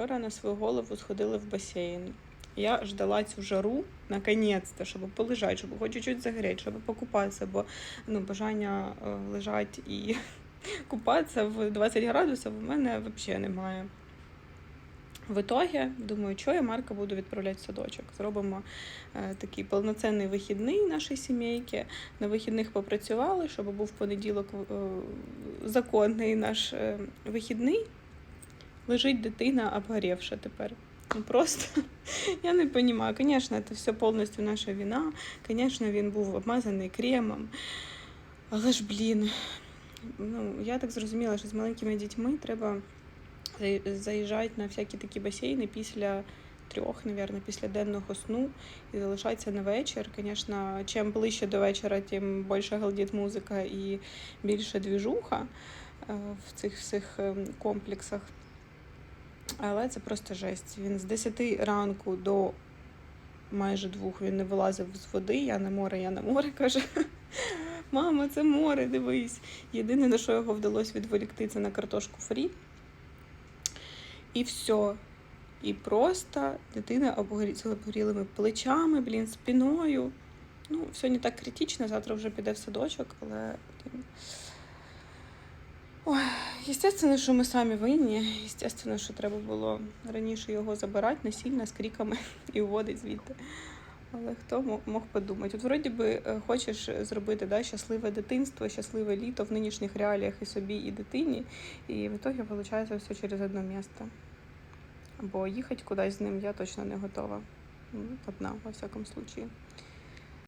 вчора на свою голову сходили в басейн. Я ждала цю жару наконець-то, щоб полежати, щоб хоч чуть-чуть загоріти, щоб покупатися, бо ну, бажання е, лежати і купатися в 20 градусів у мене взагалі немає. В ітогі, думаю, що я Марка буду відправляти в садочок. Зробимо е, такий повноцінний вихідний нашій сімейки. На вихідних попрацювали, щоб був понеділок е, законний наш е, вихідний. Лежить дитина обгорівша тепер. Ну просто я не розумію. Звісно, це все повністю наша вина. Звісно, він був обмазаний кремом. Але ж, блін, ну, я так зрозуміла, що з маленькими дітьми треба заї- заїжджати на всякі такі басейни після трьох, мабуть, після денного сну і залишатися на вечір. Звісно, чим ближче до вечора, тим більше галдить музика і більше двіжуха е, в цих всіх ем, комплексах. Але це просто жесть. Він з 10 ранку до майже двох він не вилазив з води. Я на море, я на море каже. Мама, це море, дивись. Єдине, на що його вдалося відволікти, це на картошку фрі. І все. І просто дитина обгорілими плечами, блін, спиною. Ну, все не так критично, завтра вже піде в садочок, але. Ой, естественно, що ми самі винні. Естественно, що треба було раніше його забирати насильно з криками і уводити звідти. Але хто мог подумати? От вроді би е, хочеш зробити да, щасливе дитинство, щасливе літо в нинішніх реаліях і собі, і дитині, і в итоге виходить все через одне місце. Бо їхати кудись з ним я точно не готова. Одна, во всякому случаї.